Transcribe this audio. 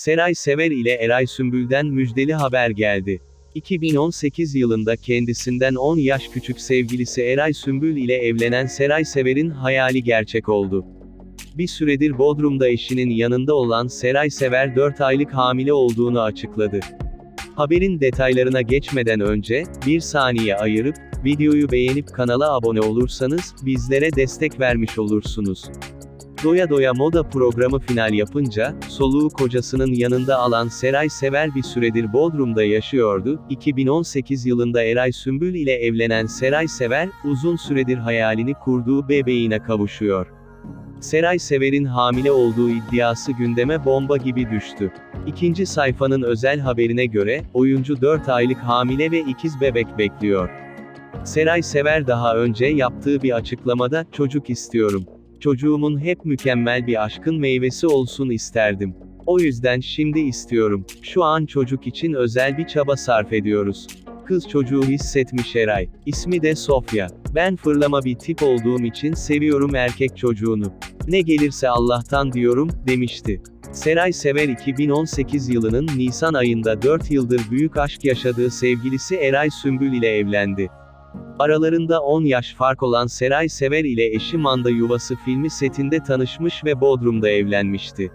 Seray Sever ile Eray Sümbül'den müjdeli haber geldi. 2018 yılında kendisinden 10 yaş küçük sevgilisi Eray Sümbül ile evlenen Seray Sever'in hayali gerçek oldu. Bir süredir Bodrum'da eşinin yanında olan Seray Sever 4 aylık hamile olduğunu açıkladı. Haberin detaylarına geçmeden önce, bir saniye ayırıp, videoyu beğenip kanala abone olursanız, bizlere destek vermiş olursunuz. Doya Doya Moda programı final yapınca, soluğu kocasının yanında alan Seray Sever bir süredir Bodrum'da yaşıyordu. 2018 yılında Eray Sümbül ile evlenen Seray Sever, uzun süredir hayalini kurduğu bebeğine kavuşuyor. Seray Sever'in hamile olduğu iddiası gündeme bomba gibi düştü. İkinci sayfanın özel haberine göre, oyuncu 4 aylık hamile ve ikiz bebek bekliyor. Seray Sever daha önce yaptığı bir açıklamada, çocuk istiyorum. Çocuğumun hep mükemmel bir aşkın meyvesi olsun isterdim. O yüzden şimdi istiyorum. Şu an çocuk için özel bir çaba sarf ediyoruz. Kız çocuğu hissetmiş Eray. İsmi de Sofya. Ben fırlama bir tip olduğum için seviyorum erkek çocuğunu. Ne gelirse Allah'tan diyorum, demişti. Seray Sever 2018 yılının Nisan ayında 4 yıldır büyük aşk yaşadığı sevgilisi Eray Sümbül ile evlendi. Aralarında 10 yaş fark olan Seray Sever ile eşi Manda Yuvası filmi setinde tanışmış ve Bodrum'da evlenmişti.